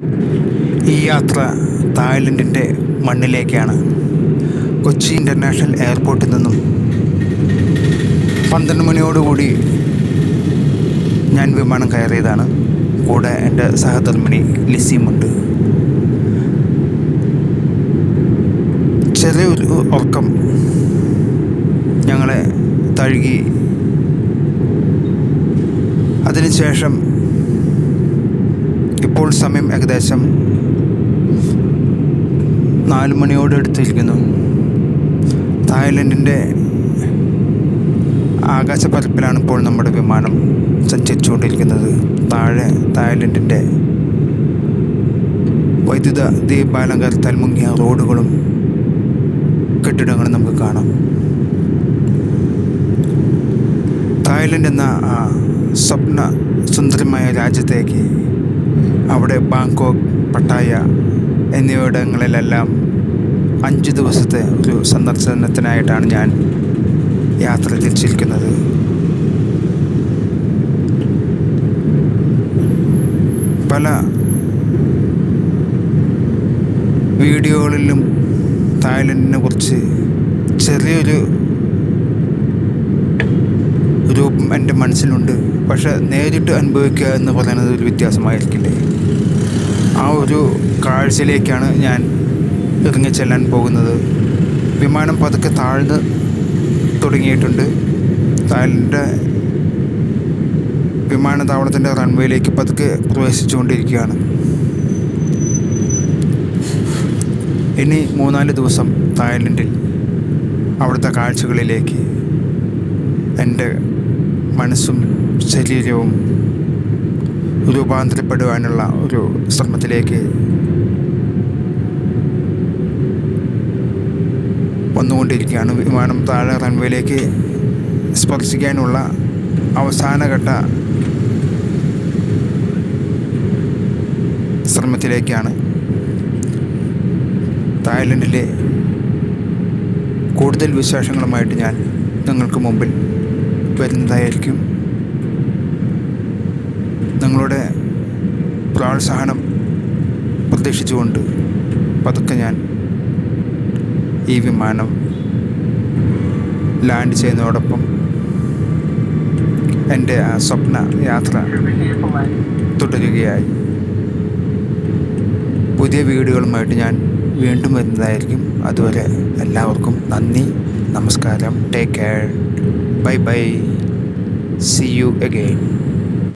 ഈ യാത്ര തായ്ലൻഡിന്റെ മണ്ണിലേക്കാണ്. കൊച്ചി ഇന്റർനാഷണൽ എയർപോർട്ടിൽ നിന്നും പന്ത്രണ്ട് മണിയോടുകൂടി ഞാൻ വിമാനം കയറിയതാണ്. കൂടെ എന്റെ സഹധർമ്മിണി ലിസിയുമുണ്ട്. ചെറിയൊരു ഉറക്കം ഞങ്ങളെ തഴുകി. അതിനുശേഷം ഇപ്പോൾ സമയം ഏകദേശം നാല് മണിയോട് അടുത്തിരിക്കുന്നു. തായ്ലൻഡിന്റെ ആകാശപരപ്പിലാണ് ഇപ്പോൾ നമ്മുടെ വിമാനം സഞ്ചരിച്ചുകൊണ്ടിരിക്കുന്നത്. താഴെ തായ്ലൻഡിന്റെ വൈദ്യുത ദീപാലങ്കാരത്താൽ മുങ്ങിയ റോഡുകളും കെട്ടിടങ്ങളും നമുക്ക് കാണാം. തായ്ലൻഡ് എന്ന സ്വപ്ന സുന്ദരമായ രാജ്യത്തേക്ക് അവിടെ ബാങ്കോക്ക് പട്ടായ എന്നിവിടങ്ങളിലെല്ലാം അഞ്ച് ദിവസത്തെ ഒരു സന്ദർശനത്തിനായിട്ടാണ് ഞാൻ യാത്ര തിരിച്ചിരിക്കുന്നത്. പല വീഡിയോകളിലും തായ്ലൻഡിനെ കുറിച്ച് ചെറിയൊരു രൂപം എന്റെ മനസ്സിലുണ്ട്. പക്ഷെ നേരിട്ട് അനുഭവിക്കുക എന്ന് പറയുന്നത് ഒരു വ്യത്യാസമായിരിക്കില്ലേ? ആ ഒരു കാഴ്ചയിലേക്കാണ് ഞാൻ ഇറങ്ങിച്ചെല്ലാൻ പോകുന്നത്. വിമാനം പതുക്കെ താഴ്ന്ന് തുടങ്ങിയിട്ടുണ്ട്. താഴ്ന്നിന്റെ വിമാനത്താവളത്തിന്റെ റൺവേയിലേക്ക് പതുക്കെ പ്രവേശിച്ചുകൊണ്ടിരിക്കുകയാണ്. ഇനി മൂന്നാൽ ദിവസം തായ്ലൻഡിൽ അവിടുത്തെ കാഴ്ചകളിലേക്ക് എന്റെ മനസ്സും ശരീരവും രൂപാന്തരപ്പെടുവാനുള്ള ഒരു ശ്രമത്തിലേക്ക് വന്നുകൊണ്ടിരിക്കുകയാണ്. വിമാനം താഴെ റൺവേയിലേക്ക് സ്പർശിക്കാനുള്ള അവസാനഘട്ട ശ്രമത്തിലേക്കാണ്. തായ്ലൻഡിലെ കൂടുതൽ വിശേഷങ്ങളുമായിട്ട് ഞാൻ നിങ്ങൾക്ക് മുമ്പിൽ വരുന്നതായിരിക്കും. നിങ്ങളുടെ പ്രോത്സാഹനം പ്രതീക്ഷിച്ചുകൊണ്ട് പതുക്കെ ഞാൻ ഈ വിമാനം ലാൻഡ് ചെയ്യുന്നതോടൊപ്പം എന്റെ ആ സ്വപ്ന യാത്ര തുടരുകയായി. പുതിയ വീടുകളുമായിട്ട് ഞാൻ വീണ്ടും വരുന്നതായിരിക്കും. അതുവരെ എല്ലാവർക്കും നന്ദി നമസ്കാരം. Take care Bye bye. See you again.